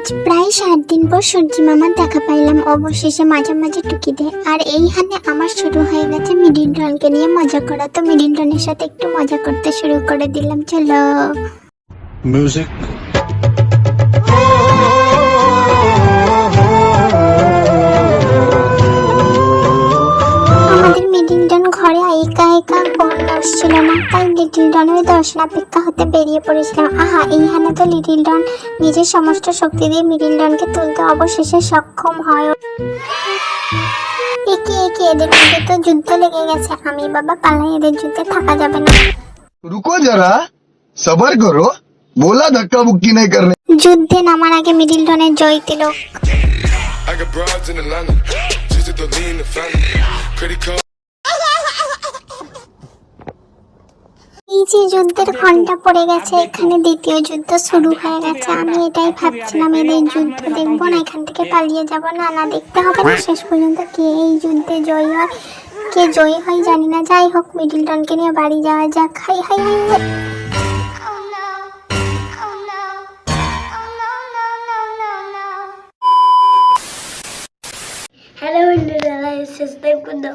আজ প্রায় সাত দিন পর সূর্যি মামার দেখা পাইলাম। অবশেষে মাঝে মাঝে টুকি দেয়। আর এইখানে আমার শুরু হয়ে গেছে মিডিলটনকে নিয়ে মজা করা। তো মিডিলটনের সাথে একটু মজা করতে শুরু করে দিলাম। চলো। Music. গায়িকা কোন ছিল না। তাই লিটিল ডনের হতে বেরিয়ে পড়েছিলাম। আহা তো লিটিল ডন। নিজের সমস্ত শক্তি দিয়ে মিডিল ডনকে তুলতে অবশেষে সক্ষম হয় একে একে এদের মধ্যে তো যুদ্ধ লেগে গেছে। আমি বাবা পালাই এদের যুদ্ধে থাকা যাবে না। রুকো সবার করো। বলা ধাক্কা নাই যুদ্ধে নামার আগে মিডিল ডনের জয় তিলক। যে যুদ্ধের ঘণ্টা পড়ে গেছে, এখানে দ্বিতীয় যুদ্ধ শুরু হয়ে গেছে। আমি এটাই ভাবছিলাম, এদের যুদ্ধ দেখব না, এখান থেকে পালিয়ে যাব না না দেখতে হবে না। শেষ পর্যন্ত কে এই যুদ্ধে জয়ী হয়, কে জয়ী হয় জানি না। যাই হোক, মিডিলটনকে নিয়ে বাড়ি যাওয়া যাক। High high high. হ্যালো বন্ধুরা